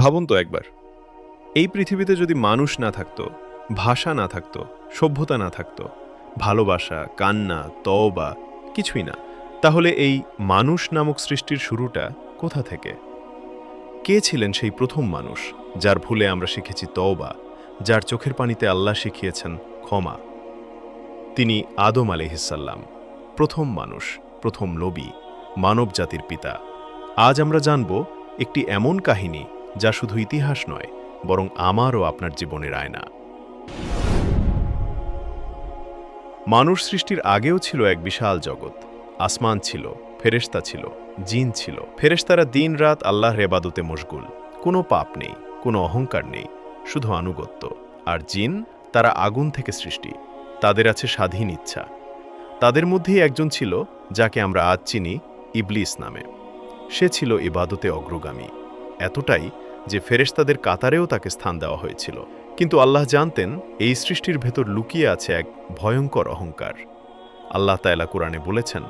ভাবুন তো একবার। এই পৃথিবীতে যদি মানুষ না থাকতো, ভাষা না থাকতো, সভ্যতা না থাকতো, ভালোবাসা, কান্না, তওবা কিছুই না, তাহলে এই মানুষ নামক সৃষ্টির শুরুটা কোথা থেকে? কে ছিলেন সেই প্রথম মানুষ যার ভুলে আমরা শিখেছি তওবা, যার চোখের পানিতে আল্লাহ শিখিয়েছেন ক্ষমা? তিনি আদম আলিহিসাল্লাম প্রথম মানুষ, প্রথম নবী মানব জাতির পিতা। আজ আমরা জানব একটি এমন কাহিনী যা শুধু ইতিহাস নয়, বরং আমার ও আপনার জীবনের আয়না। মানুষ সৃষ্টির আগেও ছিল এক বিশাল জগৎ। আসমান ছিল, ফেরেশতা ছিল, জিন ছিল। ফেরেশতারা দিন রাত আল্লাহর রেবাদতে মশগুল। কোনো পাপ নেই, কোনো অহংকার নেই, শুধু আনুগত্য। আর জিন, তারা আগুন থেকে সৃষ্টি। তাদের আছে স্বাধীন ইচ্ছা। তাদের মধ্যেই একজন ছিল, যাকে আমরা আজ চিনি, ইবলিস নামে। সে ছিল ইবাদতে অগ্রগামী। এতটাই যে ফেরেশতাদের কাতারেও তাকে স্থান দেওয়া হয়েছিল। কিন্তু আল্লাহ জানতেন, এই সৃষ্টির ভেতর লুকিয়ে আছে এক ভয়ঙ্কর অহংকার। আল্লাহ তায়লা কোরআনে বলেছেন,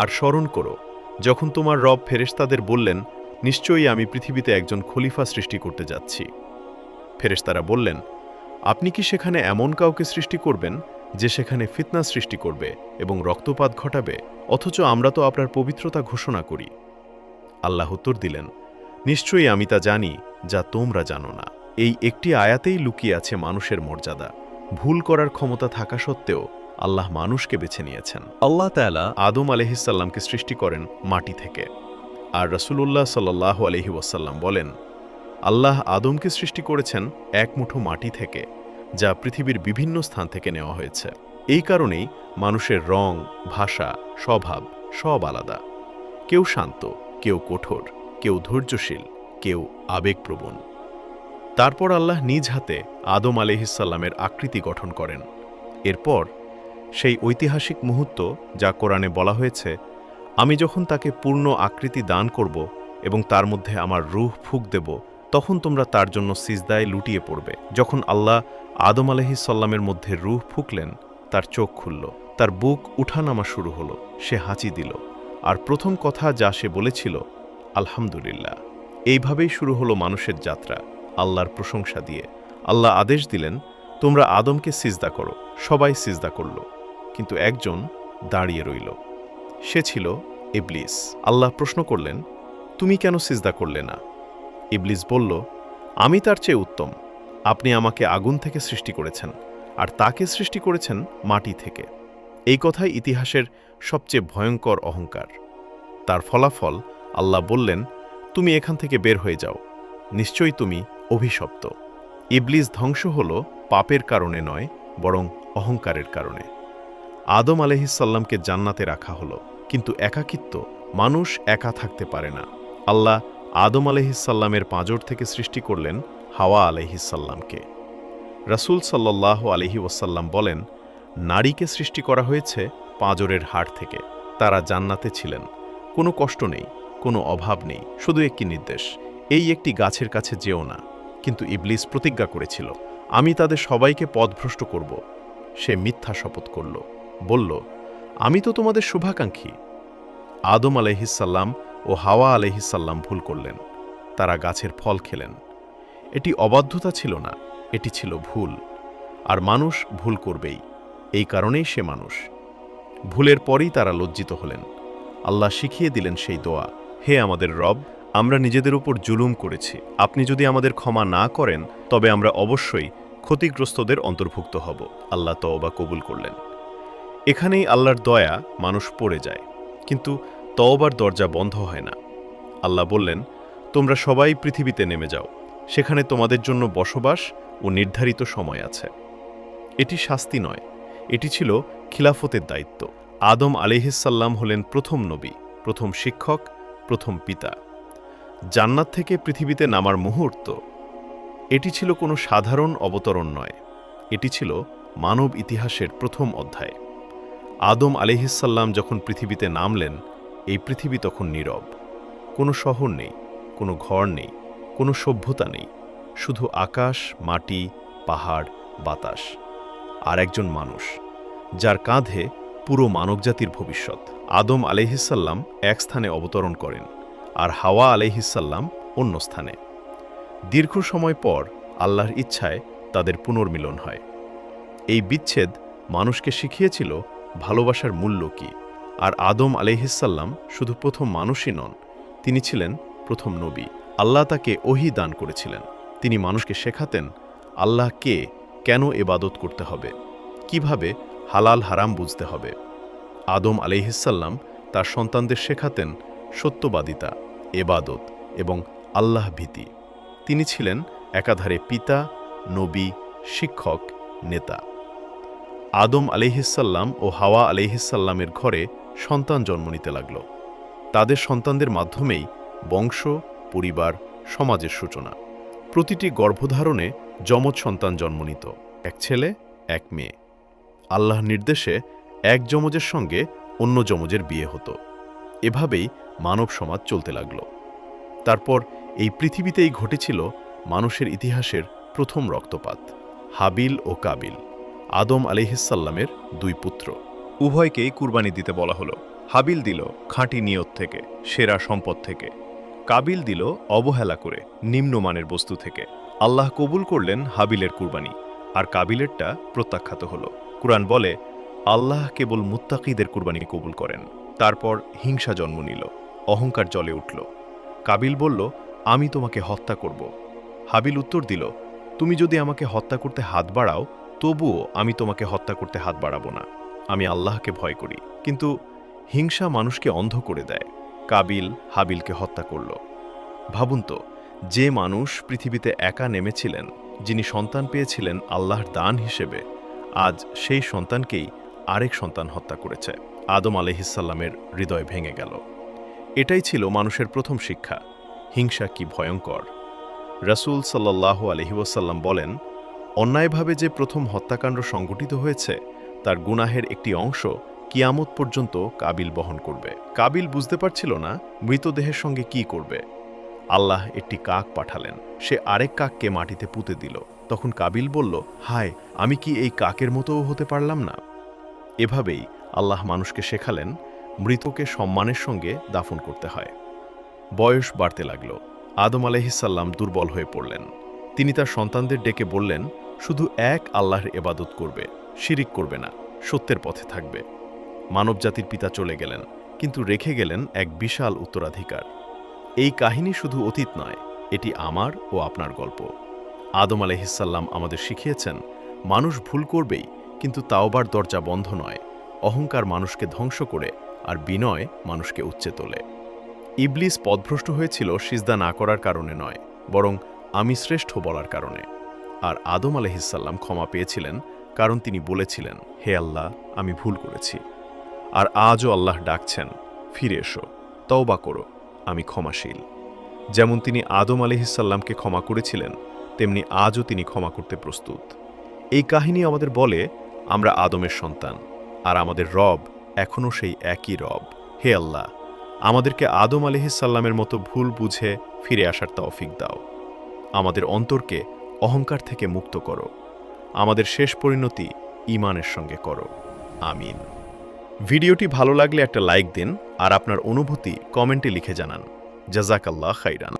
আর স্মরণ করো, যখন তোমার রব ফেরেশতাদের বললেন, নিশ্চয়ই আমি পৃথিবীতে একজন খলিফা সৃষ্টি করতে যাচ্ছি। ফেরেশতারা বললেন, আপনি কি সেখানে এমন কাউকে সৃষ্টি করবেন, যে সেখানে ফিতনা সৃষ্টি করবে এবং রক্তপাত ঘটাবে, অথচ আমরা তো আপনার পবিত্রতা ঘোষণা করি? আল্লাহ উত্তর দিলেন, নিশ্চয়ই আমি তা জানি যা তোমরা জানো না। এই একটি আয়াতেই লুকিয়ে আছে মানুষের মর্যাদা। ভুল করার ক্ষমতা থাকা সত্ত্বেও আল্লাহ মানুষকে বেছে নিয়েছেন। আল্লাহ তাআলা আদম আলহিসাল্লামকে সৃষ্টি করেন মাটি থেকে। আর রসুলুল্লাহ সাল্লাহ আলহি ওয়াসাল্লাম বলেন আল্লাহ আদমকে সৃষ্টি করেছেন এক মুঠো মাটি থেকে যা পৃথিবীর বিভিন্ন স্থান থেকে নেওয়া হয়েছে। এই কারণেই মানুষের রং ভাষা স্বভাব সব আলাদা। কেউ শান্ত কেউ কঠোর কেউ ধৈর্যশীল কেউ আবেগপ্রবণ। তারপর আল্লাহ নিজ হাতে আদম আলহিসাল্লামের আকৃতি গঠন করেন। এরপর সেই ঐতিহাসিক মুহূর্ত যা কোরআনে বলা হয়েছে, আমি যখন তাকে পূর্ণ আকৃতি দান করব এবং তার মধ্যে আমার রুহ ফুক দেব, তখন তোমরা তার জন্য সিজদায় লুটিয়ে পড়বে। যখন আল্লাহ আদম আলহিসাল্লামের মধ্যে রুহ ফুকলেন, তার চোখ খুলল, তার বুক উঠানামা শুরু হলো, সে হাঁচি দিল। আর প্রথম কথা যা সে বলেছিল, আলহামদুলিল্লাহ। এইভাবেই শুরু হলো মানুষের যাত্রা, আল্লাহর প্রশংসা দিয়ে। আল্লাহ আদেশ দিলেন, তোমরা আদমকে সিজদা করো, সবাই সিজদা করল। কিন্তু একজন দাঁড়িয়ে রইল। সে ছিল ইবলিস। আল্লাহ প্রশ্ন করলেন, তুমি কেন সিজদা করলে না? ইবলিস বলল, আমি তার চেয়ে উত্তম। আপনি আমাকে আগুন থেকে সৃষ্টি করেছেন, আর তাকে সৃষ্টি করেছেন মাটি থেকে। এই কথাই ইতিহাসের সবচেয়ে ভয়ঙ্কর অহংকার। তার ফলাফল আল্লাহ বললেন তুমি এখান থেকে বের হয়ে যাও। নিশ্চয়ই তুমি অভিশপ্ত। ইবলিস ধ্বংস হল পাপের কারণে নয়, বরং অহংকারের কারণে। আদম আলহিসাল্লামকে জান্নাতে রাখা হলো, কিন্তু একাকিত্ব, মানুষ একা থাকতে পারে না। আল্লাহ আদম আলহিসাল্লামের পাঁজর থেকে সৃষ্টি করলেন হাওয়া আলহিসাল্লামকে রাসূল সাল্লাহ আলহি ওয়াসাল্লাম বলেন, নারীকে সৃষ্টি করা হয়েছে পাঁজরের হাড় থেকে। তারা জান্নাতে ছিলেন। কোনো কষ্ট নেই। কোনো অভাব নেই, শুধু একটি নির্দেশ, এই একটি গাছের কাছে যেও না। কিন্তু ইবলিস প্রতিজ্ঞা করেছিল, আমি তাদের সবাইকে পথভ্রষ্ট করব। সে মিথ্যা শপথ করল, বলল, আমি তো তোমাদের শুভাকাঙ্ক্ষী। আদম আলহিসাল্লাম ও হাওয়া আলহিসাল্লাম ভুল করলেন, তারা গাছের ফল খেলেন। এটি অবাধ্যতা ছিল না, এটি ছিল ভুল। আর মানুষ ভুল করবেই, এই কারণেই সে মানুষ। ভুলের পরেই তারা লজ্জিত হলেন। আল্লাহ শিখিয়ে দিলেন সেই দোয়া। হে আমাদের রব, আমরা নিজেদের উপর জুলুম করেছি। আপনি যদি আমাদের ক্ষমা না করেন, তবে আমরা অবশ্যই ক্ষতিগ্রস্তদের অন্তর্ভুক্ত হব। আল্লাহ তওবা কবুল করলেন। এখানেই আল্লাহর দয়া মানুষ পড়ে যায়, কিন্তু তওবার দরজা বন্ধ হয় না। আল্লাহ বললেন, তোমরা সবাই পৃথিবীতে নেমে যাও। সেখানে তোমাদের জন্য বসবাস ও নির্ধারিত সময় আছে। এটি শাস্তি নয়। এটি ছিল খিলাফতের দায়িত্ব। আদম আলিহিসাল্লাম হলেন প্রথম নবী, প্রথম শিক্ষক প্রথম পিতা। জান্নাত থেকে পৃথিবীতে নামার মুহূর্ত। এটি ছিল কোনো সাধারণ অবতরণ নয়। এটি ছিল মানব ইতিহাসের প্রথম অধ্যায়। আদম আলিহিসাল্লাম যখন পৃথিবীতে নামলেন, এই পৃথিবী তখন নীরব। কোনো শহর নেই, কোনো ঘর নেই, কোনো সভ্যতা নেই। শুধু আকাশ, মাটি, পাহাড়, বাতাস। আর একজন মানুষ, যার কাঁধে পুরো মানবজাতির ভবিষ্যৎ। আদম আলিহিসাল্লাম এক স্থানে অবতরণ করেন আর হাওয়া আলিহিসাল্লাম অন্য স্থানে। দীর্ঘ সময় পর আল্লাহর ইচ্ছায় তাদের পুনর্মিলন হয়। এই বিচ্ছেদ মানুষকে শিখিয়েছিল ভালোবাসার মূল্য কি, আর আদম আলাইহিসাল্লাম শুধু প্রথম মানুষই নন, তিনি ছিলেন প্রথম নবী। আল্লাহ তাকে ওহি দান করেছিলেন। তিনি মানুষকে শেখাতেন আল্লাহ কে কেন এবাদত করতে হবে, কীভাবে হালাল হারাম বুঝতে হবে। আদম আলাইহিসাল্লাম তার সন্তানদের শেখাতেন সত্যবাদিতা, এবাদত এবং আল্লাহ ভীতি। তিনি ছিলেন একাধারে পিতা, নবী, শিক্ষক, নেতা। আদম আলিহিসাল্লাম ও হাওয়া আলিহিসাল্লামের ঘরে সন্তান জন্ম নিতে লাগল। তাদের সন্তানদের মাধ্যমেই বংশ, পরিবার, সমাজের সূচনা। প্রতিটি গর্ভধারণে যমজ সন্তান জন্ম নিত, এক ছেলে, এক মেয়ে। আল্লাহ নির্দেশে এক যমজের সঙ্গে অন্য যমজের বিয়ে হতো। এভাবেই মানব সমাজ চলতে লাগল। তারপর এই পৃথিবীতেই ঘটেছিল মানুষের ইতিহাসের প্রথম রক্তপাত, হাবিল ও কাবিল, আদম আলিহিসাল্লামের দুই পুত্র। উভয়কেই কুরবানি দিতে বলা হলো। হাবিল দিল খাঁটি নিয়ত থেকে, সেরা সম্পদ থেকে। কাবিল দিল অবহেলা করে, নিম্নমানের বস্তু থেকে। আল্লাহ কবুল করলেন হাবিলের কুরবানি, আর কাবিলেরটা প্রত্যাখ্যাত হলো। কুরআন বলে আল্লাহ কেবল মুত্তাকিদের কুরবানি কবুল করেন। তারপর হিংসা জন্ম নিল, অহংকার জলে উঠল। কাবিল বলল, আমি তোমাকে হত্যা করব। হাবিল উত্তর দিল, তুমি যদি আমাকে হত্যা করতে হাত বাড়াও, তবুও আমি তোমাকে হত্যা করতে হাত বাড়াবো না। আমি আল্লাহকে ভয় করি। কিন্তু হিংসা মানুষকে অন্ধ করে দেয়। কাবিল হাবিলকে হত্যা করল। ভাবুন তো, যে মানুষ পৃথিবীতে একা নেমেছিলেন, যিনি সন্তান পেয়েছিলেন আল্লাহর দান হিসেবে, আজ সেই সন্তানকেই আরেক সন্তান হত্যা করেছে। আদম আলহিসাল্লামের হৃদয় ভেঙে গেল। এটাই ছিল মানুষের প্রথম শিক্ষা। হিংসা কি ভয়ঙ্কর? রাসূল সাল্লাহ আলহিউসাল্লাম বলেন, অন্যায়ভাবে যে প্রথম হত্যাকাণ্ড সংঘটিত হয়েছে, তার গুনাহের একটি অংশ কিয়ামত পর্যন্ত কাবিল বহন করবে। কাবিল বুঝতে পারছিল না মৃতদেহের সঙ্গে কি করবে। আল্লাহ একটি কাক পাঠালেন। সে আরেক কাককে মাটিতে পুঁতে দিল। তখন কাবিল বলল, হায়, আমি কি এই কাকের মতোও হতে পারলাম না? এভাবেই আল্লাহ মানুষকে শেখালেন মৃতকে সম্মানের সঙ্গে দাফন করতে হয়। বয়স বাড়তে লাগল। আদম আলহিসাল্লাম দুর্বল হয়ে পড়লেন। তিনি তার সন্তানদের ডেকে বললেন, শুধু এক আল্লাহর এবাদত করবে, শিরিক করবে না, সত্যের পথে থাকবে। মানবজাতির পিতা চলে গেলেন, কিন্তু রেখে গেলেন এক বিশাল উত্তরাধিকার। এই কাহিনী শুধু অতীত নয়, এটি আমার ও আপনার গল্প। আদম আলহিসাল্লাম আমাদের শিখিয়েছেন, মানুষ ভুল করবেই কিন্তু তাওবার দরজা বন্ধ নয়। অহংকার মানুষকে ধ্বংস করে আর বিনয় মানুষকে উচ্চে তোলে। ইবলিস পদভ্রষ্ট হয়েছিল সিজদা না করার কারণে নয়, বরং আমি শ্রেষ্ঠ বলার কারণে। আর আদম আলহিসাল্লাম ক্ষমা পেয়েছিলেন কারণ তিনি বলেছিলেন, হে আল্লাহ, আমি ভুল করেছি। আর আজও আল্লাহ ডাকছেন, ফিরে এসো, তওবা করো, আমি ক্ষমাশীল। যেমন তিনি আদম আলহিসাল্লামকে ক্ষমা করেছিলেন, তেমনি আজও তিনি ক্ষমা করতে প্রস্তুত। এই কাহিনী আমাদের বলে আমরা আদমের সন্তান, আর আমাদের রব এখনও সেই একই রব। হে আল্লাহ, আমাদেরকে আদম আলহিসাল্লামের মতো ভুল বুঝে ফিরে আসার তৌফিক দাও। আমাদের অন্তরকে অহংকার থেকে মুক্ত করো। আমাদের শেষ পরিণতি ইমানের সঙ্গে করো। আমিন। ভিডিওটি ভালো লাগলে একটা লাইক দিন, আর আপনার অনুভূতি কমেন্টে লিখে জানান। জাজাকাল্লাহ খাইরান।